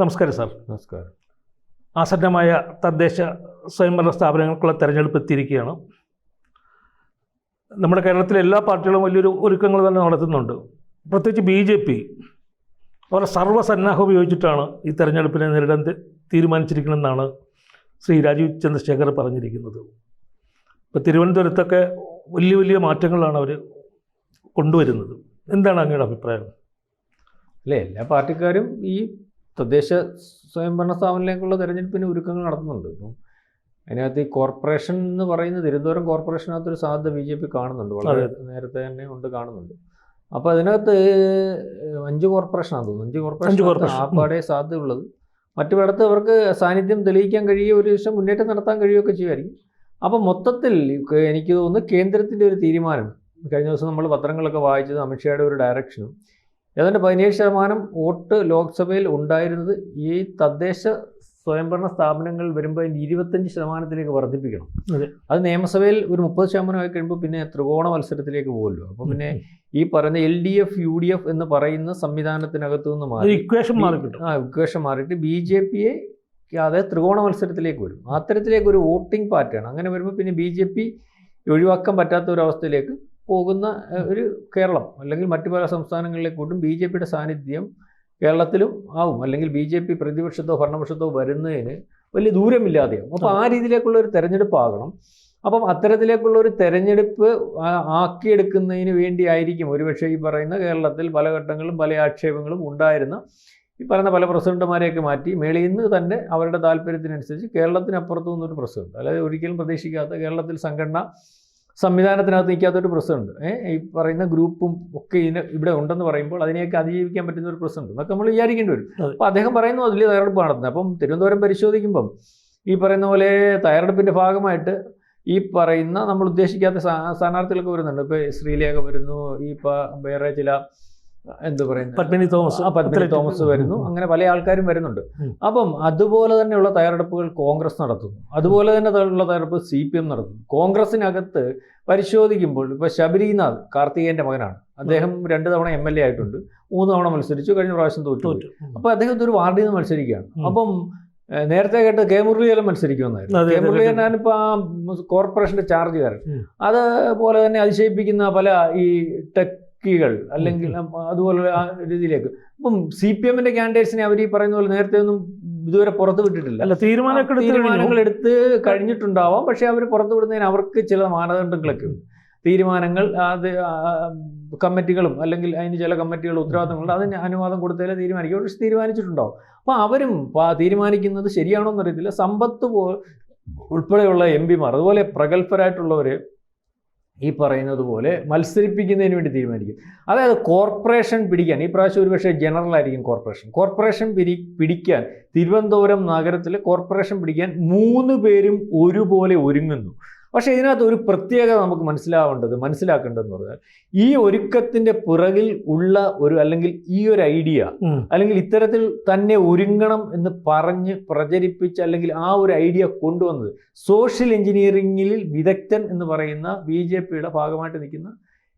നമസ്കാരം സാർ. നമസ്കാരം. ആസന്നമായ തദ്ദേശ സ്വയംഭരണ സ്ഥാപനങ്ങൾക്കുള്ള തെരഞ്ഞെടുപ്പ് എത്തിയിരിക്കുകയാണ്. നമ്മുടെ കേരളത്തിലെ എല്ലാ പാർട്ടികളും വലിയൊരു ഒരുക്കങ്ങൾ തന്നെ നടത്തുന്നുണ്ട്. പ്രത്യേകിച്ച് ബി ജെ പി അവരുടെ സർവസന്നാഹം ഉപയോഗിച്ചിട്ടാണ് ഈ തെരഞ്ഞെടുപ്പിനെ നേരിടാൻ തീരുമാനിച്ചിരിക്കണമെന്നാണ് ശ്രീ രാജീവ് ചന്ദ്രശേഖർ പറഞ്ഞിരിക്കുന്നത്. ഇപ്പോൾ തിരുവനന്തപുരത്തൊക്കെ വലിയ വലിയ മാറ്റങ്ങളാണ് അവർ കൊണ്ടുവരുന്നത്. എന്താണ് അങ്ങയുടെ അഭിപ്രായം? അല്ലേ എല്ലാ പാർട്ടിക്കാരും ഈ തദ്ദേശ സ്വയംഭരണ സ്ഥാപനങ്ങളിലേക്കുള്ള തെരഞ്ഞെടുപ്പിന് ഒരുക്കങ്ങൾ നടത്തുന്നുണ്ട്. ഇപ്പം അതിനകത്ത് ഈ കോർപ്പറേഷൻ എന്ന് പറയുന്ന തിരുവനന്തപുരം കോർപ്പറേഷനകത്തൊരു സാധ്യത ബി ജെ പി കാണുന്നുണ്ട്. വളരെ നേരത്തെ തന്നെ ഉണ്ട് കാണുന്നുണ്ട്. അപ്പോൾ അതിനകത്ത് അഞ്ച് കോർപ്പറേഷനാണ് തോന്നുന്നു. അഞ്ച് കോർപ്പറേഷൻ. ആപ്പാടെ സാധ്യതയുള്ളത്. മറ്റു പലയിടത്ത് അവർക്ക് സാന്നിധ്യം തെളിയിക്കാൻ കഴിയുക ഒരു ദിവസം മുന്നേറ്റം നടത്താൻ കഴിയുകയൊക്കെ ചെയ്യുമായിരിക്കും. അപ്പം മൊത്തത്തിൽ എനിക്ക് തോന്നുന്നു കേന്ദ്രത്തിന്റെ ഒരു തീരുമാനം കഴിഞ്ഞ ദിവസം നമ്മൾ പത്രങ്ങളൊക്കെ വായിച്ചത് അമിത്ഷായുടെ ഒരു ഡയറക്ഷനും ഏതാണ്ട് പതിനേഴ് ശതമാനം വോട്ട് ലോക്സഭയിൽ ഉണ്ടായിരുന്നത് ഈ തദ്ദേശ സ്വയംഭരണ സ്ഥാപനങ്ങൾ വരുമ്പോൾ അതിന്റെ ഇരുപത്തഞ്ച് ശതമാനത്തിലേക്ക് വർദ്ധിപ്പിക്കണം. അതെ. നിയമസഭയിൽ ഒരു മുപ്പത് ശതമാനമായി കഴിയുമ്പോൾ പിന്നെ ത്രികോണ മത്സരത്തിലേക്ക് പോകുമല്ലോ. അപ്പോൾ പിന്നെ ഈ പറയുന്ന L D F U D F എന്ന് പറയുന്ന സംവിധാനത്തിനകത്തു നിന്ന് മാറി ഇക്വേഷൻ മാറി ആ ഇക്വേഷൻ മാറിയിട്ട് ബി ജെ പിയെ അതായത് ത്രികോണ മത്സരത്തിലേക്ക് വരും. അത്തരത്തിലേക്ക് ഒരു വോട്ടിംഗ് പാറ്റേൺ. അങ്ങനെ വരുമ്പോൾ പിന്നെ ബി ജെ പി ഒഴിവാക്കാൻ പറ്റാത്ത ഒരു അവസ്ഥയിലേക്ക് പോകുന്ന ഒരു കേരളം. അല്ലെങ്കിൽ മറ്റു പല സംസ്ഥാനങ്ങളിലേക്കൂട്ടും ബി ജെ പിയുടെ സാന്നിധ്യം കേരളത്തിലും ആവും. അല്ലെങ്കിൽ ബി ജെ പി പ്രതിപക്ഷത്തോ ഭരണപക്ഷത്തോ വരുന്നതിന് വലിയ ദൂരമില്ലാതെയാവും. അപ്പോൾ ആ രീതിയിലേക്കുള്ള ഒരു തെരഞ്ഞെടുപ്പാകണം. അപ്പം അത്തരത്തിലേക്കുള്ള ഒരു തെരഞ്ഞെടുപ്പ് ആക്കിയെടുക്കുന്നതിന് വേണ്ടിയായിരിക്കും ഒരുപക്ഷെ ഈ പറയുന്ന കേരളത്തിൽ പല ഘട്ടങ്ങളും പല ആക്ഷേപങ്ങളും ഉണ്ടായിരുന്ന ഈ പറയുന്ന പല പ്രസിഡന്റുമാരെയൊക്കെ മാറ്റി മേളിൽ നിന്ന് തന്നെ അവരുടെ താല്പര്യത്തിനനുസരിച്ച് കേരളത്തിനപ്പുറത്തു നിന്നൊരു പ്രസിഡന്റ്. അല്ലാതെ ഒരിക്കലും പ്രതീക്ഷിക്കാത്ത കേരളത്തിൽ സംഘടന സംവിധാനത്തിനകത്ത് നിൽക്കാത്തൊരു പ്രശ്നമുണ്ട്. ഏഹ് ഈ പറയുന്ന ഗ്രൂപ്പും ഒക്കെ ഇതിന് ഇവിടെ ഉണ്ടെന്ന് പറയുമ്പോൾ അതിനെയൊക്കെ അതിജീവിക്കാൻ പറ്റുന്ന ഒരു പ്രശ്നമുണ്ട്. എന്നൊക്കെ നമ്മൾ വിചാരിക്കേണ്ടി വരും. അപ്പോൾ അദ്ദേഹം പറയുന്നു വലിയ തയ്യാറെടുപ്പ് നടത്തുന്നത്. അപ്പം തിരുവനന്തപുരം പരിശോധിക്കുമ്പം ഈ പറയുന്ന പോലെ തയ്യാറെടുപ്പിന്റെ ഭാഗമായിട്ട് ഈ പറയുന്ന നമ്മൾ ഉദ്ദേശിക്കാത്ത സ്ഥാ- സ്ഥാനാർത്ഥികളൊക്കെ വരുന്നുണ്ട്. ഇപ്പോൾ ശ്രീലേഖ വരുന്നു ഈ വേറെ ചില എന്ത് പറയുന്നത് പത്മിനി തോമസ്. ആ പത്മിനി തോമസ് വരുന്നു. അങ്ങനെ പല ആൾക്കാരും വരുന്നുണ്ട്. അപ്പം അതുപോലെ തന്നെയുള്ള തയ്യാറെടുപ്പുകൾ കോൺഗ്രസ് നടത്തുന്നു. അതുപോലെ തന്നെ ഉള്ള തയ്യാറെടുപ്പ് സി പി എം നടത്തുന്നു. കോൺഗ്രസിനകത്ത് പരിശോധിക്കുമ്പോൾ ഇപ്പൊ ശബരിനാഥ് കാർത്തികേയന്റെ മകനാണ്. അദ്ദേഹം രണ്ട് തവണ എം എൽ എ ആയിട്ടുണ്ട്. മൂന്ന് തവണ മത്സരിച്ചു. കഴിഞ്ഞ പ്രാവശ്യം തോറ്റു അപ്പോൾ അപ്പൊ അദ്ദേഹം ഒരു വാർഡിൽ നിന്ന് മത്സരിക്കുകയാണ്. അപ്പം നേരത്തെ കേട്ട് കെ മുരളീധരൻ മത്സരിക്കുമെന്നായിരുന്നു. കെ മുരളീധരൻ മുരളീധരനാണ് ഇപ്പൊ ആ കോർപ്പറേഷന്റെ ചാർജുകാരൻ. അതുപോലെ തന്നെ അതിശയിപ്പിക്കുന്ന പല ഈ ടെക്കികൾ അല്ലെങ്കിൽ അതുപോലെ ആ രീതിയിലേക്ക്. ഇപ്പം സി പി എമ്മിന്റെ കാൻഡിഡേറ്റ്സിനെ അവർ ഈ പറയുന്ന പോലെ നേരത്തെ ഒന്നും ഇതുവരെ പുറത്തു വിട്ടിട്ടില്ല. അല്ല തീരുമാനമൊക്കെ തീരുമാനങ്ങൾ എടുത്ത് കഴിഞ്ഞിട്ടുണ്ടാവാം. പക്ഷെ അവർ പുറത്തു വിടുന്നതിന് അവർക്ക് ചില മാനദണ്ഡങ്ങളൊക്കെ ഉണ്ട്. തീരുമാനങ്ങൾ അത് കമ്മിറ്റികളും അല്ലെങ്കിൽ അതിന് ചില കമ്മിറ്റികളും ഉത്തരവാദിത്തങ്ങളുണ്ട് അതിന് അനുവാദം കൊടുത്തതിലെ തീരുമാനിക്കും. പക്ഷെ തീരുമാനിച്ചിട്ടുണ്ടാവും. അപ്പോൾ അവരും തീരുമാനിക്കുന്നത് ശരിയാണോ എന്നറിയത്തില്ല സമ്പത്ത് പോ ഉൾപ്പെടെയുള്ള എം പിമാർ അതുപോലെ പ്രഗത്ഭരായിട്ടുള്ളവർ ഈ പറയുന്നത് പോലെ മത്സരിപ്പിക്കുന്നതിന് വേണ്ടി തീരുമാനിക്കും. അതായത് കോർപ്പറേഷൻ പിടിക്കാൻ ഈ പ്രാവശ്യം ഒരുപക്ഷെ ജനറൽ ആയിരിക്കും കോർപ്പറേഷൻ. കോർപ്പറേഷൻ പിരി പിടിക്കാൻ തിരുവനന്തപുരം നഗരത്തിൽ കോർപ്പറേഷൻ പിടിക്കാൻ മൂന്ന് പേരും ഒരുപോലെ ഒരുങ്ങുന്നു. പക്ഷേ ഇതിനകത്ത് ഒരു പ്രത്യേകത നമുക്ക് മനസ്സിലാവേണ്ടത് മനസ്സിലാക്കേണ്ടതെന്ന് പറഞ്ഞാൽ ഈ ഒരുക്കത്തിന്റെ പുറകിൽ ഉള്ള ഒരു അല്ലെങ്കിൽ ഈ ഒരു ഐഡിയ അല്ലെങ്കിൽ ഇത്തരത്തിൽ തന്നെ ഒരുങ്ങണം എന്ന് പറഞ്ഞ് പ്രചരിപ്പിച്ച് അല്ലെങ്കിൽ ആ ഒരു ഐഡിയ കൊണ്ടുവന്നത് സോഷ്യൽ എഞ്ചിനീയറിംഗിൽ വിദഗ്ധൻ എന്ന് പറയുന്ന ബി ജെ പിയുടെ ഭാഗമായിട്ട് നിൽക്കുന്ന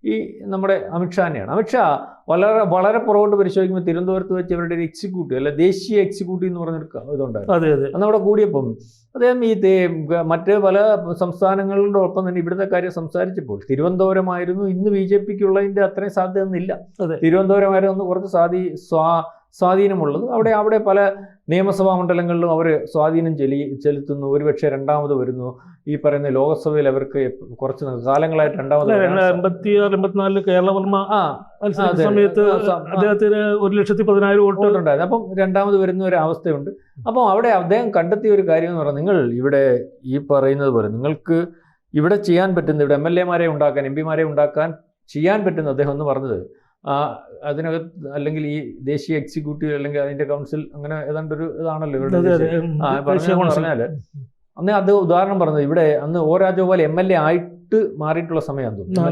ഈ നമ്മുടെ അമിത്ഷാനെയാണ് അമിത്ഷാ വളരെ വളരെ പുറകോട്ട് പരിശോധിക്കുമ്പോൾ തിരുവനന്തപുരത്ത് വെച്ച് അവരുടെ ഒരു എക്സിക്യൂട്ടീവ് അല്ലെ ദേശീയ എക്സിക്യൂട്ടീവ് എന്ന് പറഞ്ഞൊരു ഇതുണ്ടായിരുന്നു. അതെ അതെ. അവിടെ കൂടിയപ്പം അദ്ദേഹം ഈ മറ്റ് പല സംസ്ഥാനങ്ങളുടെ ഒപ്പം തന്നെ ഇവിടുത്തെ കാര്യം സംസാരിച്ചപ്പോൾ തിരുവനന്തപുരമായിരുന്നു ഇന്ന് ബി ജെ പിക്കുള്ളതിന്റെ അത്രയും സാധ്യത ഒന്നില്ല അതെ. തിരുവനന്തപുരമായിരുന്നു കുറച്ച് സാധി സ്വാ സ്വാധീനമുള്ളത്. അവിടെ അവിടെ പല നിയമസഭാ മണ്ഡലങ്ങളിലും അവർ സ്വാധീനം ചെലി ചെലുത്തുന്നു. ഒരുപക്ഷെ രണ്ടാമത് വരുന്നു. ഈ പറയുന്ന ലോകസഭയിൽ അവർക്ക് കുറച്ച് കാലങ്ങളായിട്ട് രണ്ടാമത് എൺപത്തിയാറ് എൺപത്തിനാലിൽ കേരളവർമ്മ ആ സമയത്ത്. അദ്ദേഹത്തിന് ഒരു ലക്ഷത്തി പതിനായിരം വോട്ട് ഉണ്ടായിരുന്നു അപ്പം രണ്ടാമത് വരുന്ന ഒരു അവസ്ഥയുണ്ട്. അപ്പം അവിടെ അദ്ദേഹം കണ്ടെത്തിയ ഒരു കാര്യം എന്ന് പറഞ്ഞാൽ നിങ്ങൾ ഇവിടെ ഈ പറയുന്നത് പോലെ നിങ്ങൾക്ക് ഇവിടെ ചെയ്യാൻ പറ്റുന്ന ഇവിടെ എം എൽ എമാരെ ഉണ്ടാക്കാൻ എം പിമാരെ ഉണ്ടാക്കാൻ ചെയ്യാൻ പറ്റുന്ന അദ്ദേഹം എന്ന് പറഞ്ഞത് ആ അതിനകത്ത് അല്ലെങ്കിൽ ഈ ദേശീയ എക്സിക്യൂട്ടീവ് അല്ലെങ്കിൽ അതിന്റെ കൗൺസിൽ അങ്ങനെ ഏതാണ്ട് ഒരു ഇതാണല്ലോ ഇവിടെ. പറഞ്ഞാൽ അന്ന് അത് ഉദാഹരണം പറഞ്ഞത് ഇവിടെ അന്ന് O Rajagopal M L A ആയിട്ട് മാറിയിട്ടുള്ള സമയം തോന്നുന്നു.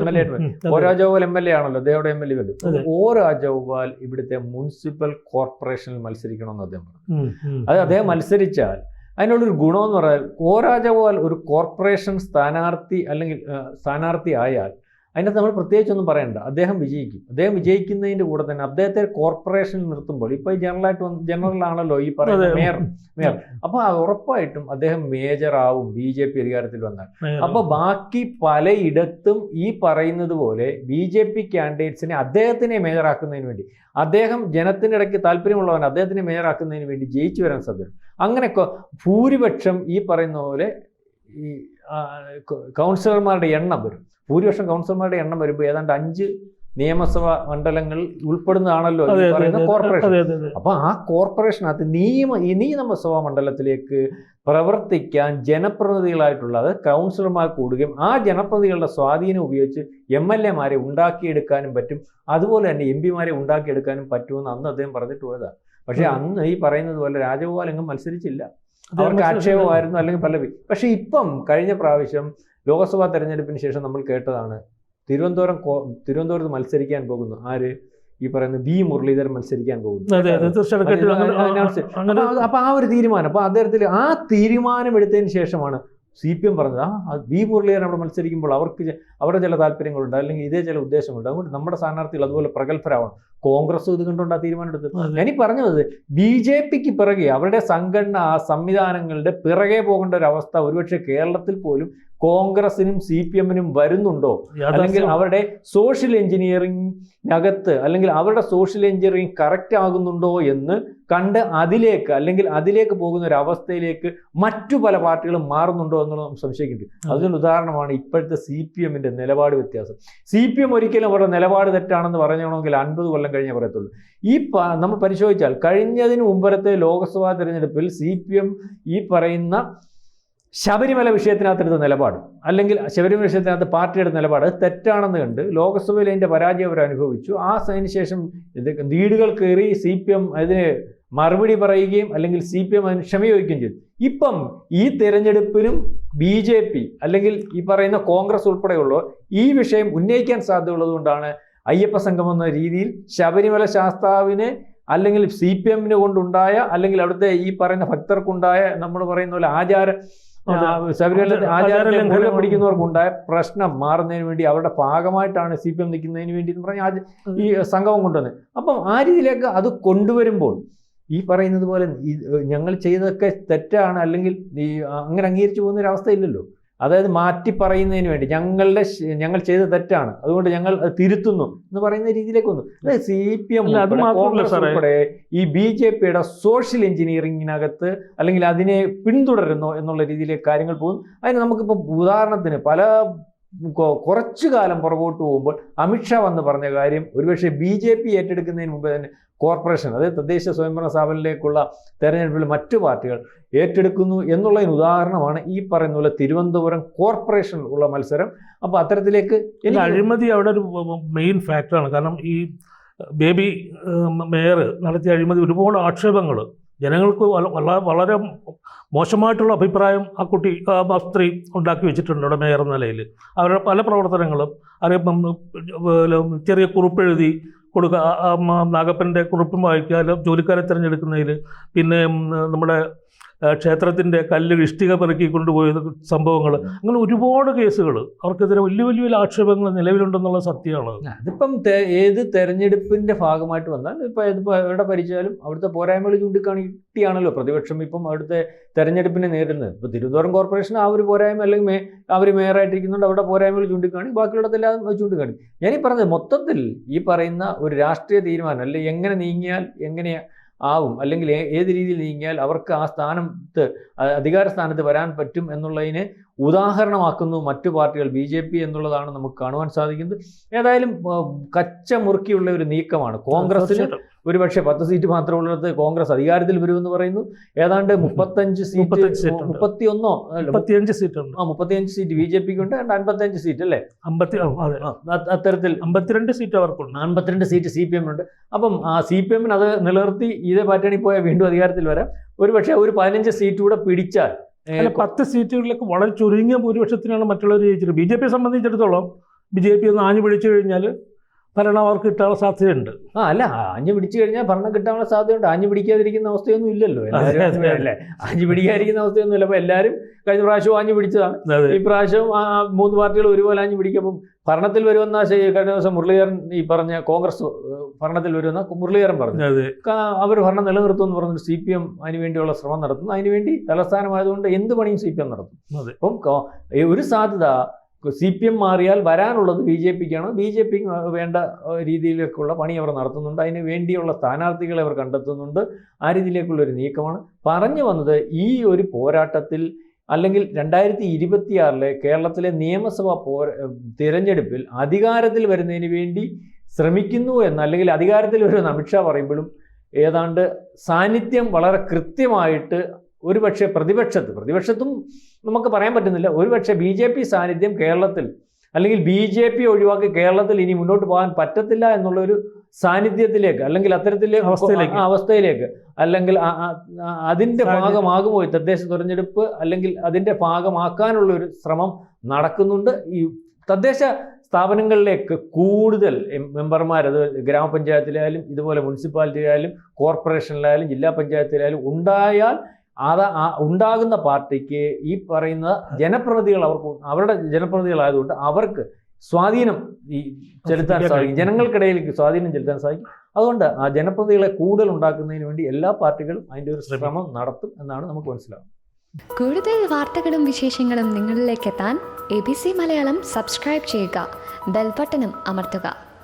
എം എൽ എ അതെ. O Rajagopal M L A ആണല്ലോ അദ്ദേഹം എം എൽ എ വരും ഓ രാജഗോപാൽ ഇവിടുത്തെ മുനിസിപ്പൽ കോർപ്പറേഷനിൽ മത്സരിക്കണമെന്ന് അദ്ദേഹം പറഞ്ഞു. അത് അദ്ദേഹം മത്സരിച്ചാൽ അതിനുള്ളൊരു ഗുണമെന്ന് പറഞ്ഞാൽ ഓ രാജഗോപാൽ ഒരു കോർപ്പറേഷൻ സ്ഥാനാർത്ഥി അല്ലെങ്കിൽ സ്ഥാനാർത്ഥി ആയാൽ അതിനകത്ത് നമ്മൾ പ്രത്യേകിച്ചൊന്നും പറയണ്ട. അദ്ദേഹം വിജയിക്കും. അദ്ദേഹം വിജയിക്കുന്നതിന്റെ കൂടെ തന്നെ അദ്ദേഹത്തെ കോർപ്പറേഷൻ നിർത്തുമ്പോൾ ഇപ്പോൾ ഈ ജനറലായിട്ട് വന്ന് ജനറലാണല്ലോ ഈ പറയുന്നത് മേയർ മേയർ അപ്പോൾ അത് ഉറപ്പായിട്ടും അദ്ദേഹം മേജർ ആവും ബി ജെ പി അധികാരത്തിൽ വന്നാൽ. അപ്പോൾ ബാക്കി പലയിടത്തും ഈ പറയുന്നത് പോലെ ബി ജെ പി ക്യാൻഡിഡേറ്റ്സിനെ അദ്ദേഹത്തിനെ മേജറാക്കുന്നതിന് വേണ്ടി അദ്ദേഹം ജനത്തിന്റെ ഇടയ്ക്ക് താല്പര്യമുള്ളവൻ അദ്ദേഹത്തിനെ മേജറാക്കുന്നതിന് വേണ്ടി ജയിച്ചു വരാൻ സാധ്യത അങ്ങനെയൊക്കെ ഭൂരിപക്ഷം ഈ പറയുന്ന പോലെ ഈ കൗൺസിലർമാരുടെ എണ്ണം വരും. ഭൂരിപക്ഷം കൗൺസിലർമാരുടെ എണ്ണം വരുമ്പോൾ ഏതാണ്ട് അഞ്ച് നിയമസഭാ മണ്ഡലങ്ങൾ ഉൾപ്പെടുന്നതാണല്ലോ പറയുന്ന കോർപ്പറേഷൻ അപ്പൊ ആ കോർപ്പറേഷനകത്ത് നിയമ ഇനി നിയമസഭാ മണ്ഡലത്തിലേക്ക് പ്രവർത്തിക്കാൻ ജനപ്രതിനിധികളായിട്ടുള്ള അത് കൗൺസിലർമാർ കൂടുകയും ആ ജനപ്രതിനിധികളുടെ സ്വാധീനം ഉപയോഗിച്ച് എം എൽ എമാരെ ഉണ്ടാക്കിയെടുക്കാനും പറ്റും. അതുപോലെ തന്നെ എം പിമാരെ ഉണ്ടാക്കിയെടുക്കാനും പറ്റുമെന്ന് അന്ന് അദ്ദേഹം പറഞ്ഞിട്ട് പോയതാണ് പക്ഷേ അന്ന് ഈ പറയുന്നത് പോലെ രാജഗോപാലങ്ങും മത്സരിച്ചില്ല. അവർക്ക് ആക്ഷേപമായിരുന്നു അല്ലെങ്കിൽ പല്ലവി. പക്ഷേ ഇപ്പം കഴിഞ്ഞ പ്രാവശ്യം ലോക്സഭാ തെരഞ്ഞെടുപ്പിന് ശേഷം നമ്മൾ കേട്ടതാണ് തിരുവനന്തപുരം തിരുവനന്തപുരത്ത് മത്സരിക്കാൻ പോകുന്നു. ആര്? ഈ പറയുന്ന ബി മുരളീധരൻ മത്സരിക്കാൻ പോകുന്നു. അപ്പൊ ആ ഒരു തീരുമാനം അപ്പൊ അദ്ദേഹത്തിൽ ആ തീരുമാനം എടുത്തതിന് ശേഷമാണ് സി പി എം പറഞ്ഞത് ആ ബി മുരളീധരൻ അവിടെ മത്സരിക്കുമ്പോൾ അവർക്ക് അവരുടെ ചില താല്പര്യങ്ങളുണ്ട് അല്ലെങ്കിൽ ഇതേ ചില ഉദ്ദേശങ്ങളുണ്ട്. അതുകൊണ്ട് നമ്മുടെ സ്ഥാനാർത്ഥികൾ അതുപോലെ പ്രഗത്ഭരാവണം. കോൺഗ്രസ് ഇത് കണ്ടുകൊണ്ട് ആ തീരുമാനം എടുത്തത് അതെ. ഞാനീ പറഞ്ഞത് ബി ജെ പിക്ക് പിറകെ അവരുടെ സംഘടന ആ സംവിധാനങ്ങളുടെ പിറകെ പോകേണ്ട ഒരു അവസ്ഥ ഒരുപക്ഷെ കേരളത്തിൽ പോലും കോൺഗ്രസിനും സി പി എമ്മിനും വരുന്നുണ്ടോ? അല്ലെങ്കിൽ അവരുടെ സോഷ്യൽ എഞ്ചിനീയറിംഗിനകത്ത് അല്ലെങ്കിൽ അവരുടെ സോഷ്യൽ എഞ്ചിനീയറിംഗ് കറക്റ്റ് ആകുന്നുണ്ടോ എന്ന് കണ്ട് അതിലേക്ക് അല്ലെങ്കിൽ അതിലേക്ക് പോകുന്ന ഒരു അവസ്ഥയിലേക്ക് മറ്റു പല പാർട്ടികളും മാറുന്നുണ്ടോ എന്നുള്ളത് നമുക്ക് സംശയിക്കുന്നുണ്ട് അതിനൊരു ഉദാഹരണമാണ് ഇപ്പോഴത്തെ സി പി എമ്മിന്റെ നിലപാട് വ്യത്യാസം. സി പി എം ഒരിക്കലും അവരുടെ നിലപാട് തെറ്റാണെന്ന് പറഞ്ഞോണമെങ്കിൽ അൻപത് കൊല്ലം കഴിഞ്ഞേ പറയത്തുള്ളൂ. ഈ നമ്മൾ പരിശോധിച്ചാൽ കഴിഞ്ഞതിന് മുമ്പരത്തെ ലോക്സഭാ തെരഞ്ഞെടുപ്പിൽ സി പി എം ഈ പറയുന്ന ശബരിമല വിഷയത്തിനകത്തെടുത്ത നിലപാട് അല്ലെങ്കിൽ ശബരിമല വിഷയത്തിനകത്ത് പാർട്ടിയുടെ നിലപാട് തെറ്റാണെന്ന് കണ്ട് ലോക്സഭയിൽ അതിന്റെ പരാജയം അവർ അനുഭവിച്ചു. ആ അതിനുശേഷം ഇത് വീടുകൾ കയറി സി പി എം അതിന് മറുപടി പറയുകയും അല്ലെങ്കിൽ സി പി എം അതിന് ക്ഷമ ചോദിക്കുകയും ചെയ്തു. ഇപ്പം ഈ തെരഞ്ഞെടുപ്പിനും ബി ജെ പി അല്ലെങ്കിൽ ഈ പറയുന്ന കോൺഗ്രസ് ഉൾപ്പെടെയുള്ള ഈ വിഷയം ഉന്നയിക്കാൻ സാധ്യതയുള്ളത് കൊണ്ടാണ് അയ്യപ്പ സംഘം എന്ന രീതിയിൽ ശബരിമല ശാസ്താവിനെ അല്ലെങ്കിൽ സി പി എമ്മിന് കൊണ്ടുണ്ടായ അല്ലെങ്കിൽ അവിടുത്തെ ഈ പറയുന്ന ഭക്തർക്കുണ്ടായ നമ്മൾ പറയുന്ന പോലെ ആചാര ശബരിമല ആചാരലംഘനം പിടിക്കുന്നവർക്കുണ്ടായ പ്രശ്നം മാറുന്നതിന് വേണ്ടി അവരുടെ ഭാഗമായിട്ടാണ് സി പി എം നിൽക്കുന്നതിന് വേണ്ടി എന്ന് പറഞ്ഞാൽ ഈ സംഗമം കൊണ്ടുവന്നത്. അപ്പം ആ രീതിയിലേക്ക് അത് കൊണ്ടുവരുമ്പോൾ ഈ പറയുന്നത് പോലെ ഞങ്ങൾ ചെയ്തതൊക്കെ തെറ്റാണ് അല്ലെങ്കിൽ ഈ അങ്ങനെ അംഗീകരിച്ചു പോകുന്ന ഒരു അവസ്ഥയില്ലല്ലോ. അതായത് മാറ്റി പറയുന്നതിന് വേണ്ടി ഞങ്ങളുടെ ഞങ്ങൾ ചെയ്ത തെറ്റാണ്. അതുകൊണ്ട് ഞങ്ങൾ തിരുത്തുന്നു എന്ന് പറയുന്ന രീതിയിലേക്ക് വന്നു. അതായത് സി പി എം അത് മാത്രമല്ല സാറേ. ഉൾപ്പെടെ ഈ ബി ജെ പിയുടെ സോഷ്യൽ എഞ്ചിനീയറിംഗിനകത്ത് അല്ലെങ്കിൽ അതിനെ പിന്തുടരുന്നോ എന്നുള്ള രീതിയിലേക്ക് കാര്യങ്ങൾ പോകും അതിന് നമുക്കിപ്പോൾ ഉദാഹരണത്തിന് പല കുറച്ചു കാലം പുറകോട്ട് പോകുമ്പോൾ അമിത്ഷാ വന്ന് പറഞ്ഞ കാര്യം ഒരുപക്ഷെ ബി ജെ പി ഏറ്റെടുക്കുന്നതിന് മുമ്പ് തന്നെ കോർപ്പറേഷൻ അതായത് തദ്ദേശ സ്വയംഭരണ സ്ഥാപനത്തിലേക്കുള്ള തെരഞ്ഞെടുപ്പിൽ മറ്റു പാർട്ടികൾ ഏറ്റെടുക്കുന്നു എന്നുള്ളതിന് ഉദാഹരണമാണ് ഈ പറയുന്ന പോലെ തിരുവനന്തപുരം കോർപ്പറേഷൻ ഉള്ള മത്സരം. അപ്പോൾ അത്തരത്തിലേക്ക് അഴിമതി അവിടെ ഒരു മെയിൻ ഫാക്ടറാണ്. കാരണം ഈ ബേബി മേയർ നടത്തിയ അഴിമതി ഒരുപാട് ആക്ഷേപങ്ങൾ ജനങ്ങൾക്ക് വള- വള- വളരെ മോശമായിട്ടുള്ള അഭിപ്രായം ആ കുട്ടി ആ സ്ത്രീ ഉണ്ടാക്കി വെച്ചിട്ടുണ്ട് അവിടെ മേയർ എന്ന നിലയിൽ അവരുടെ പല പ്രവർത്തനങ്ങളും അറിയപ്പം ചെറിയ കുറിപ്പെഴുതി കൊടുക്കുക നാഗപ്പന്റെ കുറിപ്പും വായിക്കുക അല്ല ജോലിക്കാരെ തിരഞ്ഞെടുക്കുന്നതിൽ പിന്നെ നമ്മുടെ ക്ഷേത്രത്തിന്റെ കല്ല് ഇഷ്ടിക പെറുക്കി കൊണ്ടുപോയ സംഭവങ്ങൾ. അങ്ങനെ ഒരുപാട് കേസുകൾ. അവർക്കെതിരെ വലിയ വലിയ വലിയ ആക്ഷേപങ്ങൾ നിലവിലുണ്ടെന്നുള്ള സത്യമാണ്. അതിപ്പം ഏത് തെരഞ്ഞെടുപ്പിന്റെ ഭാഗമായിട്ട് വന്നാൽ ഇപ്പം ഇതിപ്പോൾ എവിടെ ഭരിച്ചാലും അവിടുത്തെ പോരായ്മകൾ ചൂണ്ടിക്കാണിട്ടിയാണല്ലോ പ്രതിപക്ഷം ഇപ്പം അവിടുത്തെ തെരഞ്ഞെടുപ്പിനെ നേരിടുന്നത്. ഇപ്പോൾ തിരുവനന്തപുരം കോർപ്പറേഷൻ ആ ഒരു പോരായ്മ അല്ലെങ്കിൽ മേ അവർ മേയറായിട്ടിരിക്കുന്നുണ്ട് അവിടെ പോരായ്മകൾ ചൂണ്ടിക്കാണി ബാക്കിയുള്ളതെല്ലാം ചൂണ്ടിക്കാണി. ഞാനീ പറഞ്ഞത് മൊത്തത്തിൽ ഈ പറയുന്ന ഒരു രാഷ്ട്രീയ തീരുമാനം അല്ലെങ്കിൽ എങ്ങനെ നീങ്ങിയാൽ എങ്ങനെ ആവും. അല്ലെങ്കിൽ ഏത് രീതിയിൽ നീങ്ങിയാൽ അവർക്ക് ആ സ്ഥാനത്ത് അധികാര സ്ഥാനത്ത് വരാൻ പറ്റും എന്നുള്ളതിനെ ഉദാഹരണമാക്കുന്നു മറ്റു പാർട്ടികൾ ബി ജെ പി എന്നുള്ളതാണ് നമുക്ക് കാണുവാൻ സാധിക്കുന്നത്. ഏതായാലും കച്ച മുറുക്കിയുള്ള ഒരു നീക്കമാണ്. കോൺഗ്രസിന്. ഒരുപക്ഷെ പത്ത് സീറ്റ് മാത്രമുള്ളിടത്ത് കോൺഗ്രസ് അധികാരത്തിൽ വരുമെന്ന് പറയുന്നു. ഏതാണ്ട് മുപ്പത്തഞ്ച് സീറ്റ് മുപ്പത്തി ഒന്നോ മുപ്പത്തിയൊന്നോ മുപ്പത്തിയഞ്ച് സീറ്റുണ്ട്. ആ മുപ്പത്തിയഞ്ച് സീറ്റ് ബി ജെ പിക്ക് ഉണ്ട് അൻപത്തഞ്ച് സീറ്റ് അല്ലേ? അമ്പത്തി അത്തരത്തിൽ അമ്പത്തിരണ്ട് സീറ്റ് അവർക്കുണ്ട്. അൻപത്തിരണ്ട് സീറ്റ് സി പി എമ്മിനുണ്ട്. അപ്പം ആ സി പി എമ്മിന് അത് നിലനിർത്തി ഇതേ പാറ്റേണിൽ പോയാൽ വീണ്ടും അധികാരത്തിൽ വരാം. ഒരുപക്ഷെ ഒരു പതിനഞ്ച് സീറ്റ് കൂടെ പിടിച്ചാൽ അല്ല പത്ത് സീറ്റുകളിലേക്ക് വളരെ ചുരുങ്ങിയ ഭൂരിപക്ഷത്തിനാണ് മറ്റുള്ളവർ ജയിച്ചത് ബി ജെ പിയെ സംബന്ധിച്ചിടത്തോളം ബി ജെ പി ഒന്ന് ആഞ്ഞു പിടിച്ചു കഴിഞ്ഞാൽ ഭരണം അവർക്ക് കിട്ടാനുള്ള സാധ്യതയുണ്ട്. ആ അല്ല ആഞ്ഞു പിടിച്ചു കഴിഞ്ഞാൽ ഭരണം കിട്ടാനുള്ള സാധ്യതയുണ്ട്. ആഞ്ഞു പിടിക്കാതിരിക്കുന്ന അവസ്ഥയൊന്നും ഇല്ലല്ലോ. അല്ലേ ആഞ്ഞു പിടിക്കാതിരിക്കുന്ന അവസ്ഥയൊന്നും ഇല്ല അപ്പൊ എല്ലാവരും കഴിഞ്ഞ പ്രാവശ്യവും ആഞ്ഞു പിടിച്ചതാണ്. ഈ പ്രാവശ്യം മൂന്ന് പാർട്ടികൾ ഒരുപോലെ ആഞ്ഞു പിടിക്കുമ്പോൾ ഭരണത്തിൽ വരുമെന്ന കഴിഞ്ഞ ദിവസം മുരളീധരൻ ഈ പറഞ്ഞ കോൺഗ്രസ് ഭരണത്തിൽ വരുമെന്ന മുരളീധരൻ പറഞ്ഞു. അവർ ഭരണം നിലനിർത്തുമെന്ന് പറഞ്ഞിട്ട് സി പി എം അതിനുവേണ്ടിയുള്ള ശ്രമം നടത്തുന്നു. അതിനുവേണ്ടി തലസ്ഥാനമായതുകൊണ്ട് എന്ത് പണിയും സി പി എം നടത്തും. അപ്പം ഒരു സാധ്യത സി പി എം മാറിയാൽ വരാനുള്ളത് ബി ജെ പിക്കാണ്. ബി ജെ പി വേണ്ട രീതിയിലേക്കുള്ള പണി അവർ നടത്തുന്നുണ്ട്. അതിന് വേണ്ടിയുള്ള സ്ഥാനാർത്ഥികളെ അവർ കണ്ടെത്തുന്നുണ്ട്. ആ രീതിയിലേക്കുള്ള ഒരു നീക്കമാണ്. പറഞ്ഞു വന്നത് ഈ ഒരു പോരാട്ടത്തിൽ അല്ലെങ്കിൽ രണ്ടായിരത്തി ഇരുപത്തിയാറിലെ കേരളത്തിലെ നിയമസഭാ പോ തിരഞ്ഞെടുപ്പിൽ അധികാരത്തിൽ വരുന്നതിന് വേണ്ടി ശ്രമിക്കുന്നു എന്ന് അല്ലെങ്കിൽ അധികാരത്തിൽ വരുമെന്ന് അമിത്ഷാ പറയുമ്പോഴും ഏതാണ്ട് സാന്നിധ്യം വളരെ കൃത്യമായിട്ട് ഒരുപക്ഷെ പ്രതിപക്ഷത്ത് പ്രതിപക്ഷത്തും നമുക്ക് പറയാൻ പറ്റുന്നില്ല ഒരുപക്ഷെ ബി ജെ പി സാന്നിധ്യം കേരളത്തിൽ അല്ലെങ്കിൽ ബി ജെ പി ഒഴിവാക്കി കേരളത്തിൽ ഇനി മുന്നോട്ട് പോകാൻ പറ്റത്തില്ല എന്നുള്ളൊരു സാന്നിധ്യത്തിലേക്ക് അല്ലെങ്കിൽ അത്തരത്തിലെ അവസ്ഥയിലേക്ക്. അവസ്ഥയിലേക്ക് അല്ലെങ്കിൽ സാന്നിധ്യം. ഭാഗമാകുമോ ഈ തദ്ദേശ തെരഞ്ഞെടുപ്പ് അല്ലെങ്കിൽ അതിന്റെ ഭാഗമാക്കാനുള്ള ഒരു ശ്രമം നടക്കുന്നുണ്ട് ഈ തദ്ദേശ സ്ഥാപനങ്ങളിലേക്ക് കൂടുതൽ മെമ്പർമാർ അത് ഗ്രാമപഞ്ചായത്തിലായാലും ഇതുപോലെ മുനിസിപ്പാലിറ്റിയിലായാലും കോർപ്പറേഷനിലായാലും ജില്ലാ പഞ്ചായത്തിലായാലും ഉണ്ടായാൽ അത് ആ ഉണ്ടാകുന്ന പാർട്ടിക്ക് ഈ പറയുന്ന ജനപ്രതിനിധികൾ അവർക്ക് അവരുടെ ജനപ്രതിനിധികളായതുകൊണ്ട് അവർക്ക് സ്വാധീനം ഈ ചെലുത്താൻ സാധിക്കും. ജനങ്ങൾക്കിടയിലേക്ക് സ്വാധീനം ചെലുത്താൻ സാധിക്കും. അതുകൊണ്ട് ആ ജനപ്രതികളെ കൂടുതൽ ഉണ്ടാക്കുന്നതിന് വേണ്ടി എല്ലാ പാർട്ടികളും അതിന്റെ ഒരു ശ്രമം നടത്തും എന്നാണ് നമുക്ക് മനസ്സിലാവുന്നത്. കൂടുതൽ വാർത്തകളും വിശേഷങ്ങളും നിങ്ങളിലേക്ക് എത്താൻ A B C Malayalam subscribe ചെയ്യുക. ബെൽബട്ടനും അമർത്തുക.